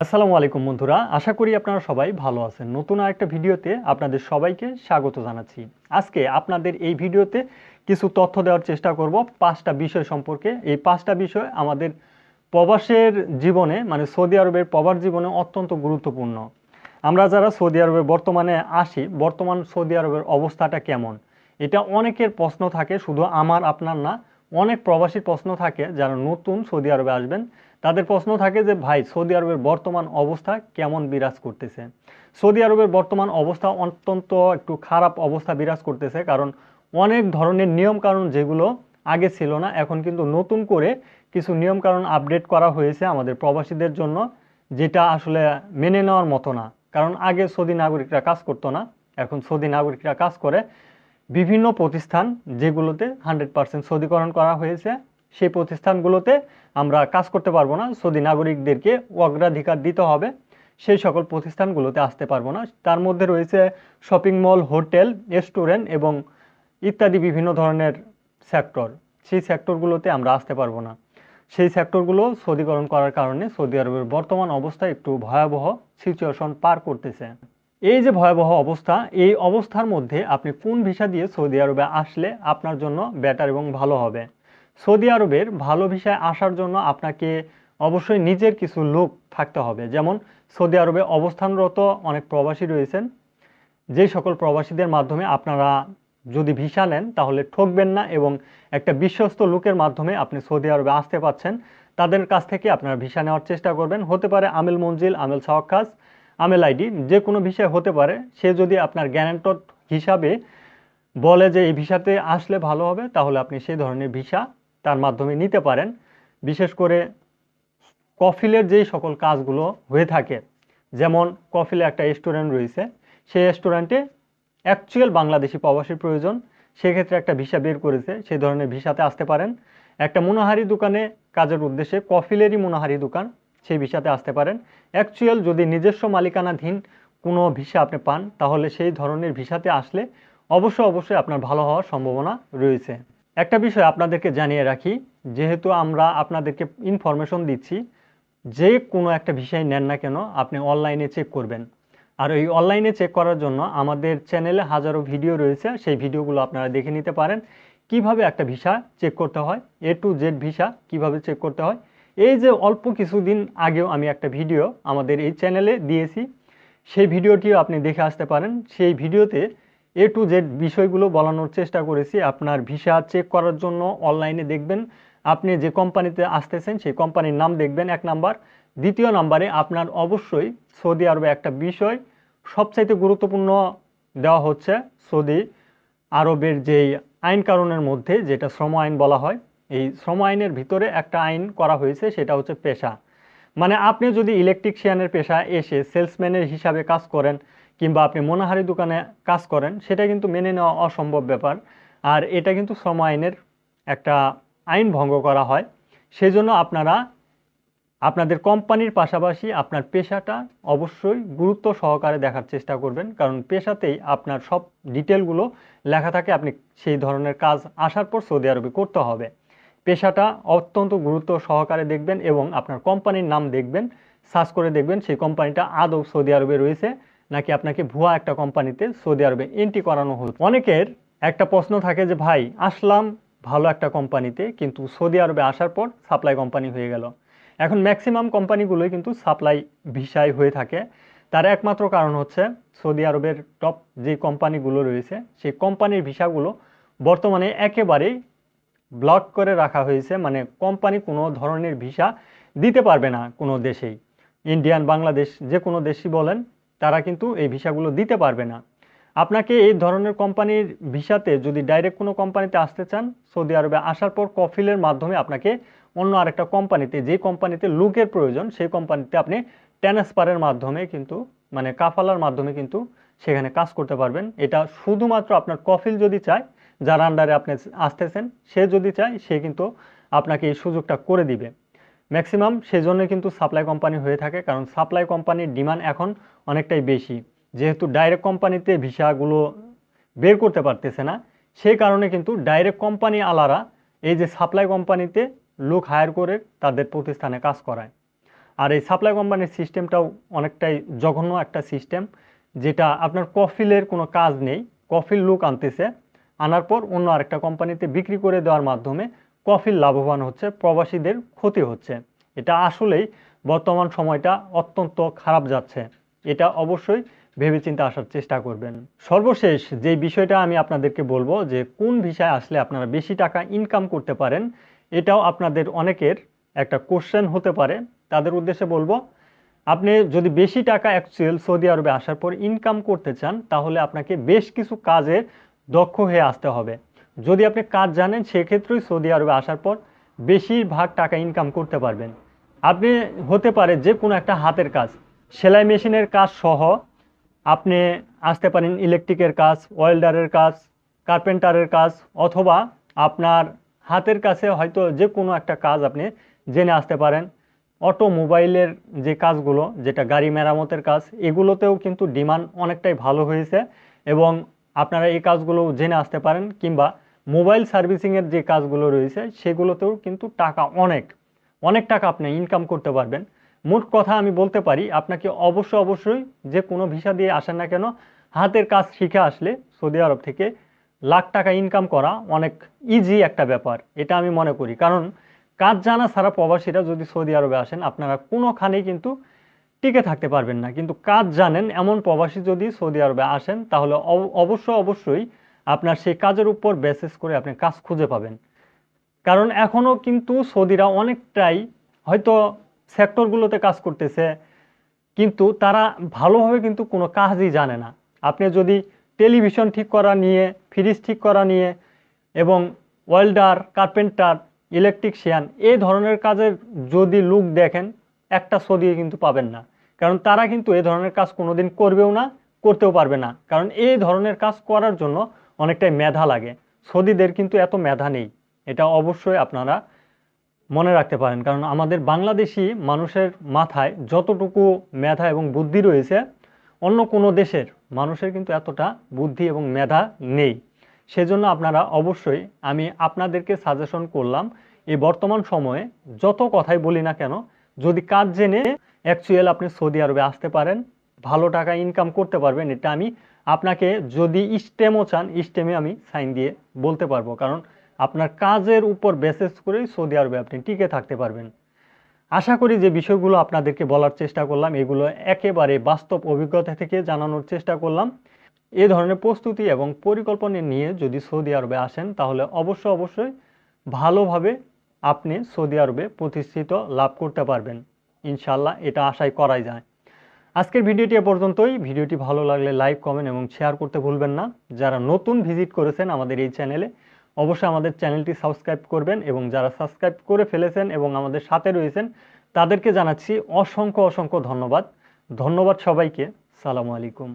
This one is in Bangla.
আসসালামু আলাইকুম বন্ধুরা, আশা করি আপনারা সবাই ভালো আছেন। নতুন আরেকটা ভিডিওতে আপনাদের সবাইকে স্বাগত জানাচ্ছি। আজকে আপনাদের এই ভিডিওতে কিছু তথ্য দেওয়ার চেষ্টা করব পাঁচটা বিষয় সম্পর্কে। এই পাঁচটা বিষয় আমাদের প্রবাসের জীবনে মানে সৌদি আরবের প্রবাস জীবনে অত্যন্ত গুরুত্বপূর্ণ। আমরা যারা সৌদি আরবে বর্তমানে আসি, বর্তমান সৌদি আরবের অবস্থাটা কেমন? এটা অনেকের প্রশ্ন থাকে, শুধু আমার, আপনার না, অনেক প্রবাসীর প্রশ্ন থাকে যারা নতুন সৌদি আরবে আসবেন। তাদের প্রশ্ন থাকে যে, ভাই, সৌদি আরবের বর্তমান অবস্থা কেমন বিরাজ করতেছে? সৌদি আরবের বর্তমান অবস্থা অত্যন্ত একটু খারাপ অবস্থা বিরাজ করতেছে, কারণ অনেক ধরনের নিয়ম কানুন যেগুলো আগে ছিল না, এখন কিন্তু নতুন করে কিছু নিয়ম কানুন আপডেট করা হয়েছে আমাদের প্রবাসীদের জন্য, যেটা আসলে মেনে নেওয়ার মতো না। কারণ আগে সৌদি নাগরিকরা কাজ করতো না, এখন সৌদি নাগরিকরা কাজ করে বিভিন্ন প্রতিষ্ঠান যেগুলোতে হান্ড্রেড পার্সেন্ট সৌদিকরণ করা হয়েছে। সেই প্রতিষ্ঠানগুলোতে আমরা কাজ করতে পারব না। সৌদি নাগরিকদেরকে অগ্রাধিকার দিতে হবে। সেই সকল প্রতিষ্ঠানগুলোতে আসতে পারব না। তার মধ্যে রয়েছে শপিং মল, হোটেল, রেস্টুরেন্ট এবং ইত্যাদি বিভিন্ন ধরনের সেক্টর। সেই সেক্টরগুলোতে আমরা আসতে পারব না। সেই সেক্টরগুলো সৌদিকরণ করার কারণে সৌদি আরবের বর্তমান অবস্থা একটু ভয়াবহ সিচুয়েশন পার করতেছে। এই যে ভয়াবহ অবস্থা, এই অবস্থার মধ্যে আপনি কোন ভিসা দিয়ে সৌদি আরবে আসলে আপনার জন্য বেটার এবং ভালো হবে? সৌদি আরবের ভালো ভিসায় আসার জন্য আপনাকে অবশ্যই নিজের কিছু লোক থাকতে হবে। যেমন সৌদি আরবে অবস্থানরত অনেক প্রবাসী রয়েছেন। যেই সকল প্রবাসীদের মাধ্যমে আপনারা যদি ভিসা নেন, তাহলে ঠকবেন না এবং একটা বিশ্বস্ত লোকের মাধ্যমে আপনি সৌদি আরবে আসতে পাচ্ছেন। তাদের কাছ থেকে আপনারা ভিসা নেওয়ার চেষ্টা করবেন। হতে পারে আমেল মঞ্জিল, আমেল সাওয়াক্কাস আমেল আইডি, যে কোনো বিষয় হতে পারে। সে যদি আপনার গ্যারান্টর হিসাবে বলে যে এই ভিসাতে আসলে ভালো হবে, তাহলে আপনি সেই ধরনের ভিসা তার মাধ্যমে নিতে পারেন। বিশেষ করে কফিলের যেই সকল কাজগুলো হয়ে থাকে, যেমন কফিলে একটা রেস্টুরেন্ট রয়েছে, সেই রেস্টুরেন্টে অ্যাকচুয়াল বাংলাদেশি প্রবাসীর প্রয়োজন, সেক্ষেত্রে একটা ভিসা বের করেছে, সেই ধরনের ভিসাতে আসতে পারেন। একটা মোনাহারি দোকানে কাজের উদ্দেশ্যে কফিলেরই মোনাহারি দোকান, সেই ভিসাতে আসতে পারেন। অ্যাকচুয়াল যদি নিজস্ব মালিকানাধীন কোনো ভিসা আপনি পান, তাহলে সেই ধরনের ভিসাতে আসলে অবশ্যই অবশ্যই আপনার ভালো হওয়ার সম্ভাবনা রয়েছে। একটা বিষয় আপনাদেরকে জানিয়ে রাখি, যেহেতু আমরা আপনাদেরকে ইনফরমেশন দিচ্ছি, যে কোনো একটা বিষয় নেন না কেন আপনি অনলাইনে চেক করবেন। আর এই অনলাইনে চেক করার জন্য আমাদের চ্যানেলে হাজারো ভিডিও রয়েছে, সেই ভিডিওগুলো আপনারা দেখে নিতে পারেন। কীভাবে একটা ভিসা চেক করতে হয় এ টু জেড ভিসা কীভাবে চেক করতে হয়, এই যে অল্প কিছুদিন আগেও আমি একটা ভিডিও আমাদের এই চ্যানেলে দিয়েছি। সেই ভিডিওটিও আপনি দেখে আসতে পারেন। সেই ভিডিওতে এ টু জেড বিষয়গুলো বলানোর চেষ্টা করেছি। আপনার ভিসা চেক করার জন্য অনলাইনে দেখবেন। আপনি যে কোম্পানিতে আসতেছেন, সেই কোম্পানির নাম দেখবেন এক নাম্বার। দ্বিতীয় নাম্বারে আপনার অবশ্যই সৌদি আরবে একটা বিষয় সবচাইতে গুরুত্বপূর্ণ দেওয়া হচ্ছে। সৌদি আরবের যেই আইন কারণের মধ্যে যেটা শ্রম আইন বলা হয়, এই শ্রম আইনের ভিতরে একটা আইন করা হয়েছে, সেটা হচ্ছে পেশা। মানে আপনি যদি ইলেকট্রিশিয়ানের পেশা এসে সেলসম্যানের হিসাবে কাজ করেন কিংবা আপনি মনোহারি দোকানে কাজ করেন, সেটা কিন্তু মেনে নেওয়া অসম্ভব ব্যাপার। আর এটা কিন্তু শ্রম আইনের একটা আইন ভঙ্গ করা হয়। সেই জন্য আপনারা আপনাদের কোম্পানির পাশাপাশি আপনার পেশাটা অবশ্যই গুরুত্ব সহকারে দেখার চেষ্টা করবেন। কারণ পেশাতেই আপনার সব ডিটেলগুলো লেখা থাকে, আপনি সেই ধরনের কাজ আসার পর সৌদি আরবে করতে হবে। পেশাটা অত্যন্ত গুরুত্ব সহকারে দেখবেন এবং আপনার কোম্পানির নাম দেখবেন, সার্চ করে দেখবেন, সেই কোম্পানিটা আদৌ সৌদি আরবে রয়েছে। নাকি আপনাকে ভুয়া একটা কোম্পানিতে সৌদি আরবে এন্ট্রি করানো হল? অনেকের একটা প্রশ্ন থাকে যে, ভাই, আসলাম ভালো একটা কোম্পানিতে, কিন্তু সৌদি আরবে আসার পর সাপ্লাই কোম্পানি হয়ে গেল। এখন ম্যাক্সিমাম কোম্পানিগুলোই কিন্তু সাপ্লাই ভিসায় হয়ে থাকে। তার একমাত্র কারণ হচ্ছে সৌদি আরবের টপ যে কোম্পানিগুলো রয়েছে, সেই কোম্পানির ভিসাগুলো বর্তমানে একেবারেই ব্লক করে রাখা হয়েছে। মানে কোম্পানি কোনো ধরনের ভিসা দিতে পারবে না কোনো দেশেই। ইন্ডিয়ান, বাংলাদেশ, যে কোনো দেশই বলেন তারা কিন্তু এই ভিসাগুলো দিতে পারবে না। আপনাকে এই ধরনের কোম্পানির ভিসাতে যদি ডাইরেক্ট কোনো কোম্পানিতে আসতে চান, সৌদি আরবে আসার পর কফিলের মাধ্যমে আপনাকে অন্য আরেকটা কোম্পানিতে, যে কোম্পানিতে লোকের প্রয়োজন, সেই কোম্পানিতে আপনি ট্রান্সফারের মাধ্যমে কিন্তু মানে কাফালার মাধ্যমে কিন্তু সেখানে কাজ করতে পারবেন। এটা শুধুমাত্র আপনার কফিল যদি চায়, যার আন্ডারে আপনি আসতেছেন, সে যদি চায়, সে কিন্তু আপনাকে এই সুযোগটা করে দিবে। ম্যাক্সিমাম সেজন্য কিন্তু সাপ্লাই কোম্পানি হয়ে থাকে, কারণ সাপ্লাই কোম্পানির ডিমান্ড এখন অনেকটাই বেশি। যেহেতু ডাইরেক্ট কোম্পানিতে ভিসাগুলো বের করতে পারতেছে না, সেই কারণে কিন্তু ডাইরেক্ট কোম্পানি আলারা এই যে সাপ্লাই কোম্পানিতে লোক হায়ার করে তাদের প্রতিষ্ঠানে কাজ করায়। আর এই সাপ্লাই কোম্পানির সিস্টেমটাও অনেকটাই জঘন্য একটা সিস্টেম যেটা আপনার কফিলের কোনো কাজ নেই, কফিল লুক আনতেছে, আনার পর অন্য আরেকটা কোম্পানিতে বিক্রি করে দেওয়ার মাধ্যমে কফিল লাভবান হচ্ছে, প্রবাসীদের ক্ষতি হচ্ছে। এটা আসলেই বর্তমান সময়টা অত্যন্ত খারাপ যাচ্ছে। এটা অবশ্যই ভেবেচিন্তে আসার চেষ্টা করবেন। সর্বশেষ যে বিষয়টা আমি আপনাদেরকে বলব যে, কোন ভিসায় আসলে আপনারা বেশি টাকা ইনকাম করতে পারেন, এটাও আপনাদের অনেকের একটা কোশ্চেন হতে পারে। তাদের উদ্দেশ্যে বলব, আপনি যদি বেশি টাকা অ্যাকচুয়াল সৌদি আরবে আসার পর ইনকাম করতে চান, তাহলে আপনাকে বেশ কিছু কাজে দক্ষ হয়ে আসতে হবে। যদি আপনি কাজ জানেন, সেক্ষেত্রেই সৌদি আরবে আসার পর বেশিরভাগ টাকা ইনকাম করতে পারবেন। আপনি হতে পারে যে কোনো একটা হাতের কাজ, সেলাই মেশিনের কাজ সহ আপনি আসতে পারেন ইলেকট্রিকের কাজ ওয়েল্ডারের কাজ কার্পেন্টারের কাজ, অথবা আপনার হাতের কাছে হয়তো যে কোনো একটা কাজ আপনি জেনে আসতে পারেন। অটোমোবাইলের যে কাজগুলো, যেটা গাড়ি মেরামতের কাজ, এগুলোতেও কিন্তু ডিমান্ড অনেকটাই ভালো হয়েছে এবং আপনারা এই কাজগুলো জেনে আসতে পারেন কিংবা মোবাইল সার্ভিসিংয়ের যে কাজগুলো রয়েছে, সেগুলোতেও কিন্তু টাকা অনেক অনেক টাকা আপনি ইনকাম করতে পারবেন। মোট কথা আমি বলতে পারি, আপনাকে অবশ্য অবশ্যই যে কোনো ভিসা দিয়ে আসেন না কেন, হাতের কাজ শিখে আসলে সৌদি আরব থেকে লাখ টাকা ইনকাম করা অনেক ইজি একটা ব্যাপার, এটা আমি মনে করি। কারণ কাজ জানা ছাড়া প্রবাসীরা যদি সৌদি আরবে আসেন, আপনারা কোনোখানেই কিন্তু টিকে থাকতে পারবেন না। কিন্তু কাজ জানেন, এমন প্রবাসী যদি সৌদি আরবে আসেন, তাহলে অব- অবশ্য অবশ্যই আপনার সেই কাজের উপর বেসিস করে আপনি কাজ খুঁজে পাবেন। কারণ এখনও কিন্তু সৌদিরা অনেকটাই হয়তো সেক্টরগুলোতে কাজ করতেছে, কিন্তু তারা ভালোভাবে কিন্তু কোনো কাজই জানে না। আপনি যদি টেলিভিশন ঠিক করা নিয়ে ফ্রিজ ঠিক করা নিয়ে এবং ওয়েল্ডার কার্পেন্টার ইলেকট্রিশিয়ান এই ধরনের কাজের যদি লুক দেখেন, একটা সৌদি কিন্তু পাবেন না। কারণ তারা কিন্তু এই ধরনের কাজ কোনোদিন করবেও না, করতেও পারবে না। কারণ এই ধরনের কাজ করার জন্য অনেকটাই মেধা লাগে। সৌদিদের কিন্তু এত মেধা নেই। এটা অবশ্যই আপনারা মনে রাখতে পারেন। কারণ আমাদের বাংলাদেশি মানুষের মাথায় যতটুকু মেধা এবং বুদ্ধি রয়েছে, অন্য কোনো দেশের মানুষের কিন্তু এতটা বুদ্ধি এবং মেধা নেই। সেজন্য আপনারা অবশ্যই আমি আপনাদেরকে সাজেশন করলাম, এই বর্তমান সময়ে যত কথাই বলি না কেন, যদি কাজ জেনে অ্যাকচুয়াল আপনি সৌদি আরবে আসতে পারেন ভালো টাকা ইনকাম করতে পারবেন, এটা আমি আপনাকে যদি স্টেমও চান স্টেমে আমি সাইন দিয়ে বলতে পারব। কারণ আপনার কাজের উপর বেসিস করেই সৌদি আরবে আপনি টিকে থাকতে পারবেন। আশা করি যে বিষয়গুলো আপনাদেরকে বলার চেষ্টা করলাম, এগুলো একেবারে বাস্তব অভিজ্ঞতা থেকে জানানোর চেষ্টা করলাম। এ ধরনের প্রস্তুতি এবং পরিকল্পনা নিয়ে যদি সৌদি আরবে আসেন, তাহলে অবশ্য অবশ্যই ভালোভাবে আপনি সৌদি আরবে প্রতিষ্ঠিত লাভ করতে পারবেন। ইনশাল্লাহ এটা আশাই করাই যায়। আজকের ভিডিওটি এ পর্যন্তই। ভিডিওটি ভালো লাগলে লাইক, কমেন্ট এবং শেয়ার করতে ভুলবেন না। যারা নতুন ভিজিট করেছেন আমাদের এই চ্যানেলে, অবশ্যই আমাদের চ্যানেলটি সাবস্ক্রাইব করবেন এবং যারা সাবস্ক্রাইব করে ফেলেছেন এবং আমাদের সাথে রয়েছেন, তাদেরকে জানাচ্ছি অসংখ্য অসংখ্য ধন্যবাদ। ধন্যবাদ সবাইকে। সালামু আলাইকুম।